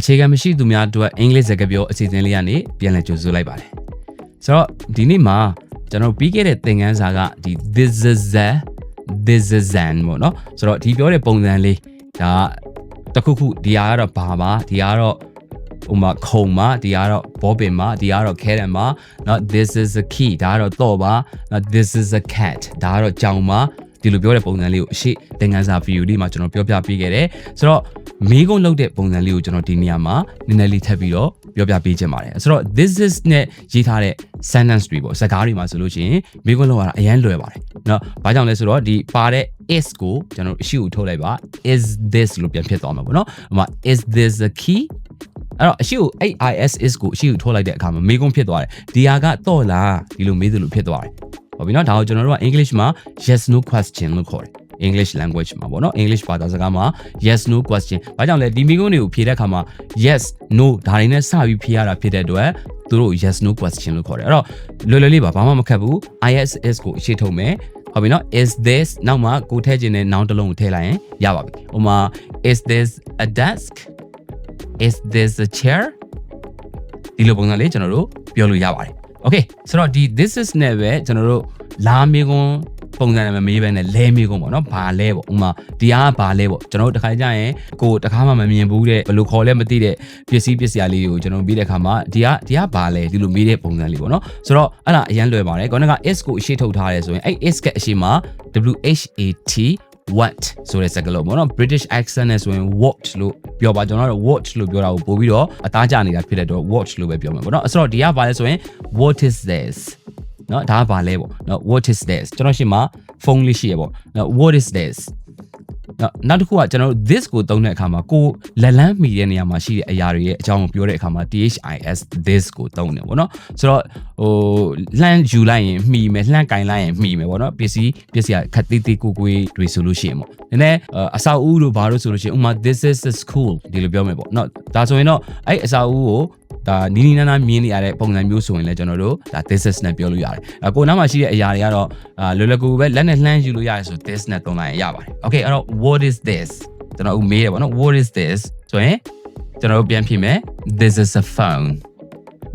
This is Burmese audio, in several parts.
အခြေခံမရှိသူများအတွက်အင်္ဂလိပ်စကားပြောအစီအစဉ်လေးကနေပြန်လည်ကြိုဆိုလိုက်ပါတယ်ဆိုတော့ဒီနေ့မှာကျွန်တော်ပြီးခဲ့တဲ့သင်ခန်းစာကဒီ this is a this is an ပေါ့နော်ဆိုတော့ဒီပြောတဲ့ပုံစံလေးဒါတခုခုဒီဟာကတော့ဘာပါဒီဟာကတော့ဥမာခုံမှာဒီကတော့ဘောပင်မှာဒီကတော့ခဲတံမှာเนาะ this is a key ဒါကတော့တော့ပါเนาะ this is a cat ဒါကတော့ကြောင်မှာ ဒီလိုပြောတဲ့ပုံစံလေးကိုအရှိသင်ခန်းစာဗီဒီယိုလေးမှာကျွန်တော်ပြောပြပေးခဲ့တယ်ဆိုတော့မေးခွန်းလုပ်တဲ့ပုံစံလေးကိုကျွန်တော်ဒီနေရာမှာနည်းနည်းလေးထပ်ပြီးတော့ပြောပြပေးချင်ပါတယ်ဆိုတော့ this is နဲ့ရေးထားတဲ့ sentence တွေပေါ့စကားတွေမှာဆိုလို့ရှိရင်မေးခွန်းလုပ်ရတာအရင်လွယ်ပါတယ်เนาะဘာကြောင့်လဲဆိုတော့ဒီပါတဲ့ is ကိုကျွန်တော်အရှိကိုထုတ်လိုက်ပါ is this လို့ပြန်ဖြစ်သွားမှာပေါ့နော်ဟိုမှာ is this a key အဲ့တော့အရှိကိုအဲ့ ISS ကိုအရှိကိုထိုးလိုက်တဲ့အခါမှာမေးခွန်းဖြစ်သွားတယ်ဒီဟာကတော့လားဒီလိုမေးသလိုဖြစ်သွားတယ် ဟုတ်ပြီနော်ဒါကိုကျွန်တော်တို့က English မှာ yes no question လို့ခေါ်တယ် English language မှာပေါ့နော် English ဘာသာစကားမှာ yes no question ဘာကြောင့်လဲဒီမိကုန်းတွေကိုဖြေတဲ့အခါမှာ yes no ဒါတွေနဲ့စပြီးဖြေရတာဖြစ်တဲ့အတွက်သူတို့ yes no question လို့ခေါ်တယ်အဲ့တော့လွယ်လွယ်လေးပါဘာမှမခက်ဘူး ISS ကိုအရှိထုတ်မယ်ဟုတ်ပြီနော် is this နောက်မှကိုထည့်ခြင်းနဲ့ noun တစ်လုံးကိုထည့်လိုက်ရင်ရပါပြီဟိုမှာ is this a desk is this a chair ဒီလိုပုံစံလေးကျွန်တော်တို့ပြောလို့ရပါတယ် okay ဆိုတော့ဒီ this is နဲ့ပဲကျွန်တော်တို့လာမေကွန်းပုံစံနဲ့မမေးဘဲနဲ့လဲမေကွန်းပေါ့နော်ဘာလဲပေါ့ဥမာဒီဟာကဘာလဲပေါ့ကျွန်တော်တို့တခါကြရင်ကိုတခါမှမမြင်ဘူးတဲ့ဘယ်လိုခေါ်လဲမသိတဲ့ပစ္စည်းပစ္စည်းလေးကိုကျွန်တော်ပြီးတဲ့အခါမှာဒီကဒီကဘာလဲဒီလိုမေးတဲ့ပုံစံလေးပေါ့နော်ဆိုတော့အဲ့ဒါအရင်လွယ်ပါတယ်ခေါင်းက is ကိုအရှိထုတ်ထားရဲဆိုရင်အဲ့ is ကအရှိမှာ w h a t what ဆိုတဲ့စကားလုံးပေါ့နော် British accent နဲ့ဆိုရင် what လို့ပြောပါကျွန်တော်တို့ what လို့ပြောတာကိုပို့ပြီးတော့အသားကျနေတာဖြစ်တဲ့တော့ what လို့ပဲပြောမှာပေါ့နော်အဲ့တော့ဒီကဘာလဲဆိုရင် what is this နော်ဒါကဘာလဲပေါ့နော် what is this ကျွန်တော်ရှင်းမှာဖုန်းလေးရှိရပေါ့နော် what is this နော်နောက်တစ်ခုကကျွန်တော်တို့ this ကိုသုံးတဲ့အခါမှာကိုလက်လန်းမီတဲ့နေရာမှာရှိတဲ့အရာတွေရဲ့အကြောင်းကိုပြောတဲ့အခါမှာ this this ကိုသုံးတယ်ပေါ့နော်ဆိုတော့ဟိုလှမ်းယူလိုက်ရင်မှီမယ်လှမ်းကင်လိုက်ရင်မှီမယ်ပေါ့နော်ပစ္စည်းပစ္စည်းကခက်သေးသေးကိုကိုတွေဆိုလို့ရှိရင်ပေါ့နည်းနည်းအဆောက်အဦတို့ဘာလို့ဆိုလို့ရှိရင်ဥမာ this is a school ဒီလိုပြောမယ်ပေါ့နော် ဒါဆိုရင်တော့အဲ့အဆောက်အဦကိုဒါနီးနီးနားနားမြင်နေရတဲ့ပုံစံမျိုးဆိုရင်လည်းကျွန်တော်တို့ဒါ this is နဲ့ပြောလို့ရတယ်။အကိုနားမှာရှိတဲ့အရာတွေကတော့အာလွယ်လွယ်ကူကူပဲလက်နဲ့လှမ်းယူလို့ရတယ်ဆို this နဲ့သုံးလိုက်ရင်ရပါတယ်။ Okay အဲ့တော့ what is this ကျွန်တော်ဦးမေးရပါတော့ what is this ဆိုရင်ကျွန်တော်တို့ပြန်ဖြေမယ် this is a phone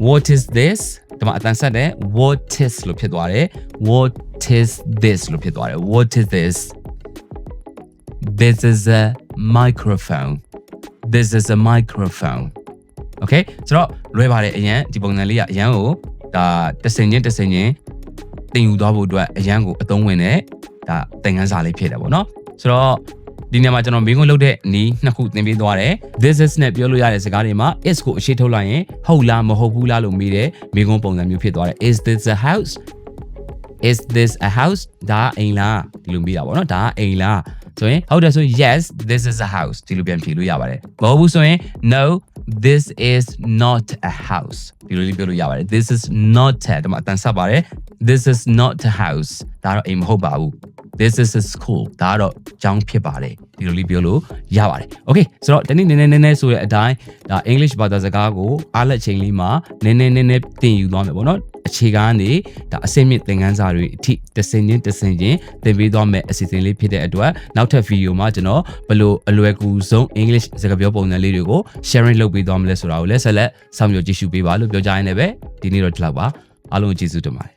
what is this ဒီမှာအတန်ဆက်တယ် what is လို့ဖြစ်သွားတယ် what is this လို့ဖြစ်သွားတယ် what is this this is a microphone this is a microphone okay ဆိုတော့လွယ်ပါတယ်အရန်ဒီပုံစံလေးကအရန်ကိုဒါတစင်ချင်းတစင်ချင်းတင်ယူသွားဖို့အတွက်အရန်ကိုအသုံးဝင်တဲ့ဒါသင်ခန်းစာလေးဖြစ်တယ်ပေါ့နော်ဆိုတော့ဒီနေရာမှာကျွန်တော်မင်းကိုလုပ်တဲ့နီးနှစ်ခုသင်ပေးသွားတယ် this is နဲ့ပြောလို့ရတဲ့စကားတွေမှာ is ကိုအရှိထုတ်လိုက်ရင်ဟုတ်လားမဟုတ်ဘူးလားလို့မေးတယ်မင်းကုန်းပုံစံမျိုးဖြစ်သွားတယ် is this a house is this a house ဒါအိမ်လားဒီလိုမေးတာပေါ့နော်ဒါအိမ်လား ဆိုရင်ဟုတ်တယ်ဆိုရင် yes this is a house ဒီလိုပြန်ဖြေလို့ရပါတယ်မဟုတ်ဘူးဆိုရင် no this is not a house ဒီလိုလေးပြောလို့ရပါတယ် this is not a ဒီမှာအတန်ဆက်ပါတယ် this is not a house ဒါတော့အိမ်မဟုတ်ပါဘူး this is a school ဒါကတော့ကျောင်းဖြစ်ပါတယ်ဒီလိုလေးပြောလို့ရပါတယ် okay ဆိုတော့တနေ့နည်းနည်းနည်းနည်းဆိုတဲ့အတိုင်းဒါ English ဘာသာစကားကိုအားလက်ချိန်လေးမှာနည်းနည်းနည်းနည်းသင်ယူသွားမယ်ပေါ့နော် အခြေခံကနေဒါအစင်းမြင့်သင်ခန်းစာတွေအထိတစင်ချင်းတစင်ချင်းသင်ပေးသွားမယ်အစီအစဉ်လေးဖြစ်တဲ့အတွက်နောက်ထပ်ဗီဒီယိုမှာကျွန်တော်ဘယ်လိုအလွယ်ကူဆုံး English စကားပြောပုံစံလေးတွေကို sharing လုပ်ပေးသွားမလဲဆိုတာကိုလည်းဆက်လက်ဆောင်ရွက်ကြည့်ရှုပေးပါလို့ပြောကြရင်းနဲ့ပဲဒီနေ့တော့ဒီလောက်ပါအားလုံးကျေးဇူးတင်ပါတယ်